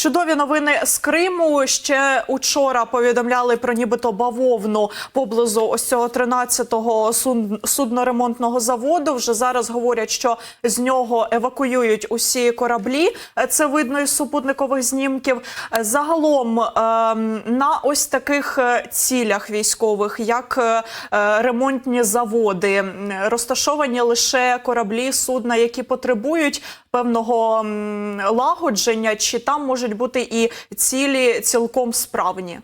Чудові новини з Криму. Ще учора повідомляли про нібито бавовну поблизу ось цього 13-го судноремонтного заводу. Вже зараз говорять, що з нього евакуюють усі кораблі. Це видно із супутникових знімків. Загалом ем, на ось таких е, цілях військових, як е, ремонтні заводи, розташовані лише кораблі, судна, які потребують певного лагодження, чи там можуть бути і цілі цілком справні?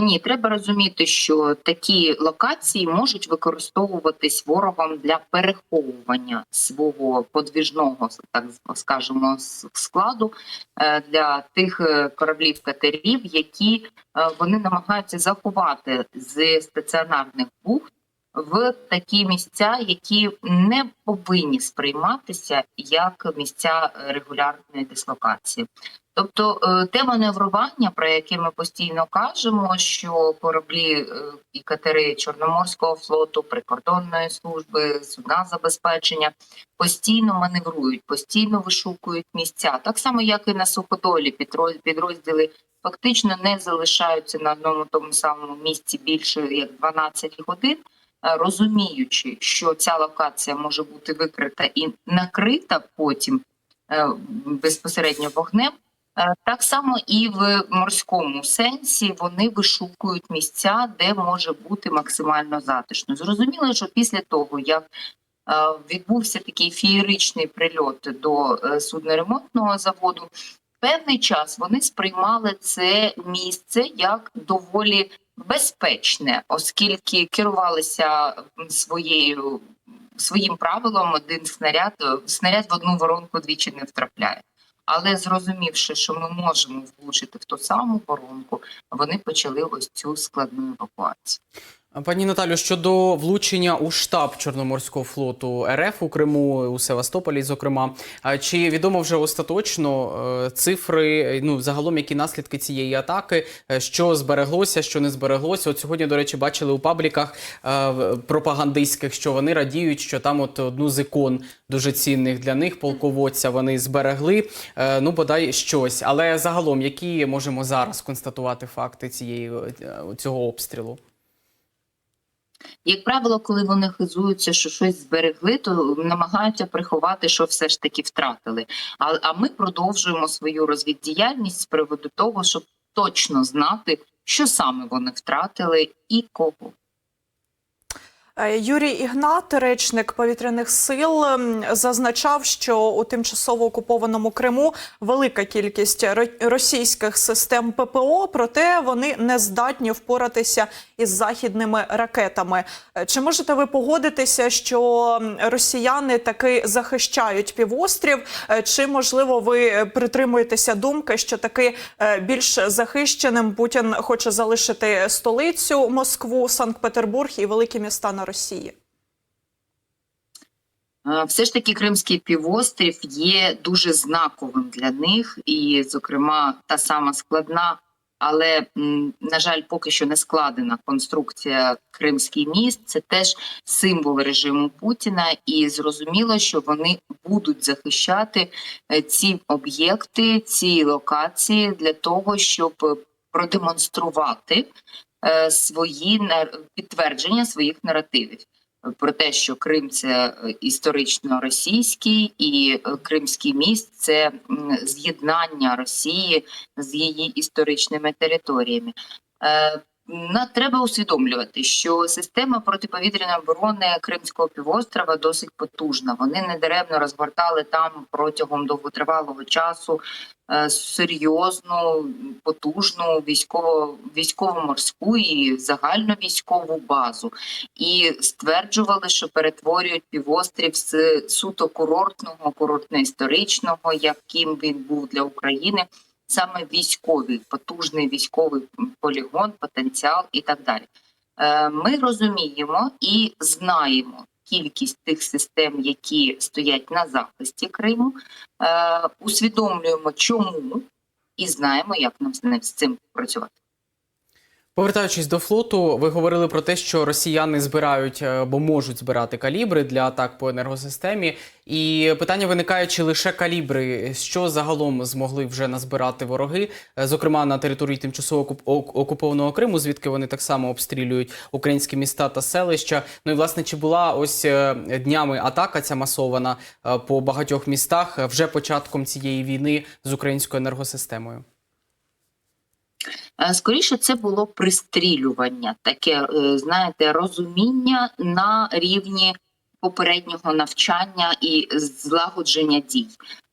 Ні, треба розуміти, що такі локації можуть використовуватись ворогом для переховування свого подвіжного, так скажемо, складу е, для тих е, кораблів катерів, які е, вони намагаються заховати з стаціонарних бухт в такі місця, які не повинні сприйматися як місця е, регулярної дислокації. Тобто е, те маневрування, про яке ми постійно кажемо, що кораблі е, і катери Чорноморського флоту, прикордонної служби, судна забезпечення постійно маневрують, постійно вишукують місця. Так само, як і на суходолі, підроз- підрозділи фактично не залишаються на одному тому самому місці більше як 12 годин. Е, Розуміючи, що ця локація може бути викрита і накрита потім е, безпосередньо вогнем, Е, Так само і в морському сенсі вони вишукують місця, де може бути максимально затишно. Зрозуміло, що після того, як відбувся такий феєричний прильот до судноремонтного заводу, певний час вони сприймали це місце як доволі безпечне, оскільки керувалися своєю своїм правилом один снаряд снаряд в одну воронку двічі не втрапляє. Але зрозумівши, що ми можемо влучити в ту саму воронку, вони почали ось цю складну евакуацію. Пані Наталю, щодо влучення у штаб Чорноморського флоту РФ у Криму, у Севастополі, зокрема, чи відомо вже остаточно е, цифри, ну загалом які наслідки цієї атаки, е, що збереглося, що не збереглося? От сьогодні, до речі, бачили у пабліках е, пропагандистських, що вони радіють, що там от одну з ікон дуже цінних для них полководця вони зберегли. Ну бодай щось. Але загалом, які можемо зараз констатувати факти цієї цього обстрілу? Як правило, коли вони хизуються, що щось зберегли, то намагаються приховати, що все ж таки втратили. А, а ми продовжуємо свою розвіддіяльність з приводу того, щоб точно знати, що саме вони втратили і кого. Е, Юрій Ігнат, речник повітряних сил, зазначав, що у тимчасово окупованому Криму велика кількість ро- російських систем ППО, проте вони не здатні впоратися із західними ракетами. Е, Чи можете ви погодитися, що росіяни таки захищають півострів? Е, Чи можливо ви притримуєтеся думки, що таки більш захищеним Путін хоче залишити столицю Москву, Санкт-Петербург і великі міста на Росії? Е, Все ж таки Кримський півострів є дуже знаковим для них, і, зокрема, та сама складна, але на жаль, поки що не складена конструкція Кримський міст. Це теж символ режиму Путіна, і зрозуміло, що вони будуть захищати е, ці об'єкти, ці локації для того, щоб продемонструвати свої нар- підтвердження своїх наративів про те, що Крим це е, історично російський, і е, Кримський міст це з'єднання Росії з її історичними територіями. На треба усвідомлювати, що система протиповітряної оборони Кримського півострова досить потужна. Вони недаремно розгортали там протягом довготривалого часу е, серйозну, потужну військово військово-морську і загальновійськову базу і стверджували, що перетворюють півострів з суто курортного, курортно-історичного, яким він був для України, саме військовий, потужний військовий полігон, потенціал і так далі. Е, Ми розуміємо і знаємо кількість тих систем, які стоять на захисті Криму, е, усвідомлюємо, чому, і знаємо, як нам з цим працювати. Повертаючись до флоту, ви говорили про те, що росіяни збирають е, або можуть збирати калібри для атак по енергосистемі. І питання виникає, чи лише калібри, що загалом змогли вже назбирати вороги, е, зокрема на території тимчасово окуп- окупованого Криму, звідки вони так само обстрілюють українські міста та селища. Ну і власне, чи була ось е, днями атака ця масована е, по багатьох містах е, вже початком цієї війни з українською енергосистемою? Е, Скоріше, це було пристрілювання, таке, е, знаєте, розуміння на рівні попереднього навчання і злагодження дій.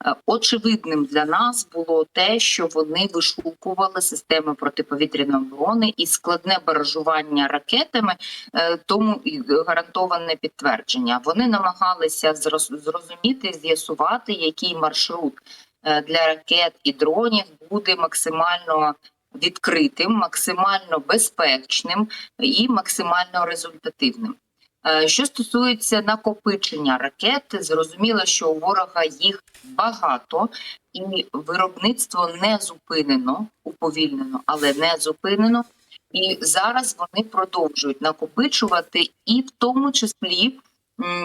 Е, Очевидним для нас було те, що вони вишукували системи протиповітряної оборони і складне баражування ракетами, тому і гарантоване підтвердження. Вони намагалися зроз- зрозуміти, з'ясувати, який маршрут для ракет і дронів буде максимально відкритим, максимально безпечним і максимально результативним. Е, Що стосується накопичення ракет, зрозуміло, що у ворога їх багато, і виробництво не зупинено, уповільнено, але не зупинено. І зараз вони продовжують накопичувати, і в тому числі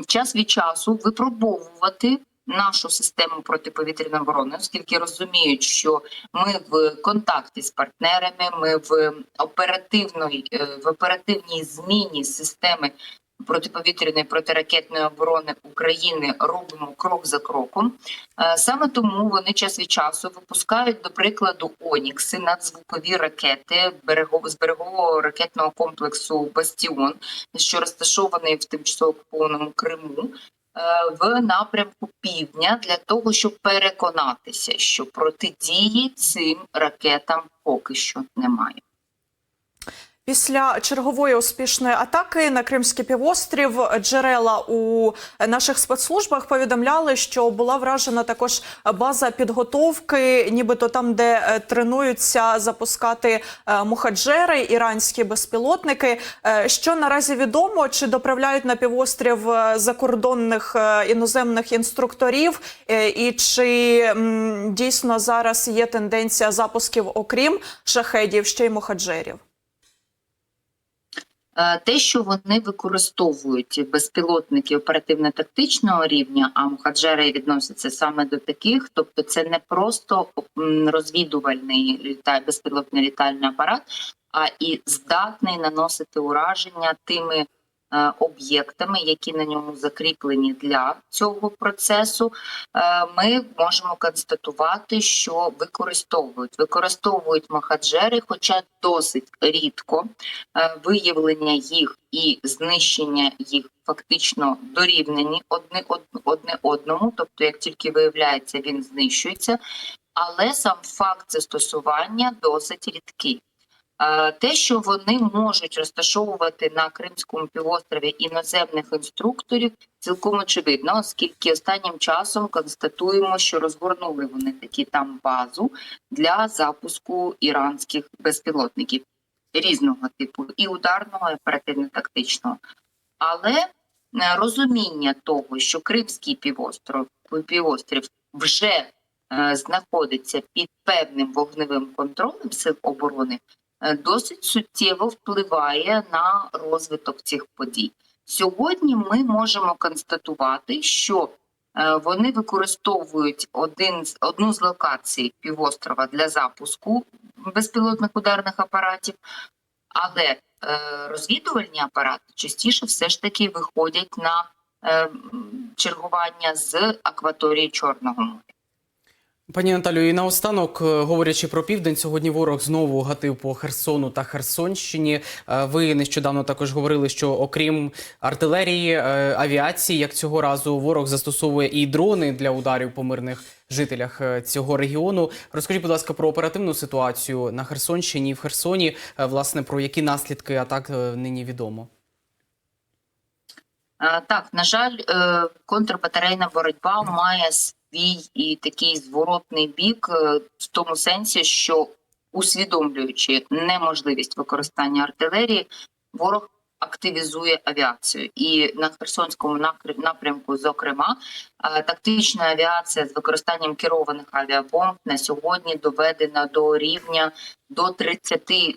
час від часу випробовувати нашу систему протиповітряної оборони, оскільки розуміють, що ми в контакті з партнерами, ми в оперативної е, в оперативній зміні системи протиповітряної протиракетної оборони України робимо крок за кроком. Е, Саме тому вони час від часу випускають, до прикладу, Онікси, надзвукові ракети берегово з берегового ракетного комплексу Бастіон, що розташований в тимчасово окупованому Криму. Е, В напрямку півдня для того, щоб переконатися, що протидії цим ракетам поки що немає. Після чергової успішної атаки на Кримський півострів джерела у наших спецслужбах повідомляли, що була вражена також база підготовки, нібито там, де е, тренуються запускати е, мухаджери, іранські безпілотники. Е, Що наразі відомо, чи доправляють на півострів закордонних іноземних інструкторів, і чи дійсно зараз є тенденція запусків, окрім шахедів, ще й мухаджерів? Е, Те, що вони використовують безпілотники оперативно-тактичного рівня, а мухаджери відносяться саме до таких, тобто це не просто розвідувальний літай, безпілотний літальний апарат, а і здатний наносити ураження тими об'єктами, які на ньому закріплені для цього процесу. Е, Ми можемо констатувати, що використовують використовують махаджери, хоча досить рідко е, виявлення їх і знищення їх фактично дорівнені одне, одне одному. Тобто, як тільки виявляється, він знищується. Але сам факт застосування досить рідкий. Е, Те, що вони можуть розташовувати на Кримському півострові іноземних інструкторів, цілком очевидно, оскільки останнім часом констатуємо, що розгорнули вони такі там базу для запуску іранських безпілотників різного типу, і ударного, і оперативно-тактичного. Але е, розуміння того, що Кримський півостров півострів вже е, знаходиться під певним вогневим контролем сил оборони, досить суттєво впливає на розвиток цих подій. Сьогодні ми можемо констатувати, що е, вони використовують один одну з локацій півострова для запуску безпілотних ударних апаратів, але е, розвідувальні апарати частіше все ж таки виходять на е, чергування з акваторії Чорного моря. Пані Наталю, і наостанок, е, говорячи про південь, сьогодні ворог знову гатив по Херсону та Херсонщині. Е, Ви нещодавно також говорили, що окрім артилерії, е, авіації, як цього разу, ворог застосовує і дрони для ударів по мирних жителях цього регіону. Розкажіть, будь ласка, про оперативну ситуацію на Херсонщині і в Херсоні. Власне, про які наслідки атак нині відомо. Так, на жаль, контрбатарейна боротьба має свій і такий зворотний бік е, в тому сенсі, що усвідомлюючи неможливість використання артилерії, ворог активізує авіацію. І на Херсонському напрямку, зокрема, е, тактична авіація з використанням керованих авіабомб на сьогодні доведена до рівня до 30 е,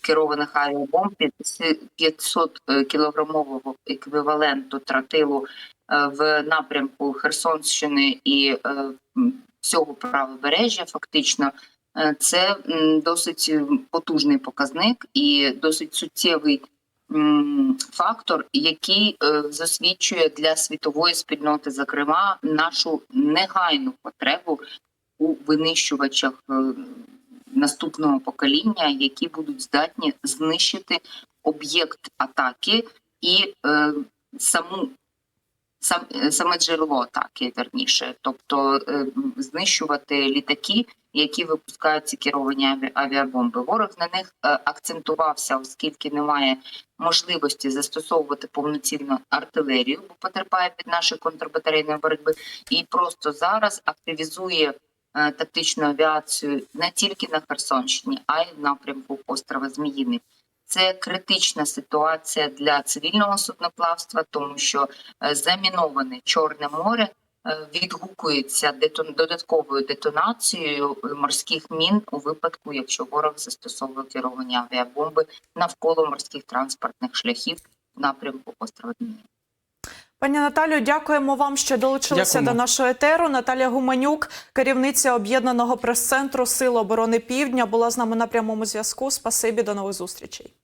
керованих авіабомб з 500 е, кілограмового еквіваленту тротилу в напрямку Херсонщини і е, всього правобережжя. Фактично, Е, це досить потужний показник і досить суттєвий фактор, який е, засвідчує для світової спільноти, зокрема, нашу негайну потребу у винищувачах е, наступного покоління, які будуть здатні знищити об'єкт атаки і е, саму. Сам е, саме джерело атаки, верніше, тобто е, знищувати літаки, які випускають ці керовані авіабомби. Ворог на них е, акцентувався, оскільки немає можливості застосовувати повноцінну артилерію, бо потерпає від нашої контрбатарейної боротьби, і просто зараз активізує тактичну авіацію не тільки на Херсонщині, а й в напрямку острова Зміїний. Це критична ситуація для цивільного судноплавства, тому що е, заміноване Чорне море е, відгукується детон... додатковою детонацією е, морських мін у випадку, якщо ворог застосовує керовані авіабомби навколо морських транспортних шляхів в напрямку острова Зміїний. Пані Наталю, дякуємо вам, що долучилися Дякуємо. до нашого етеру. Наталія Гуманюк, керівниця об'єднаного прес-центру Сил оборони Півдня, була з нами на прямому зв'язку. Спасибі, до нових зустрічей.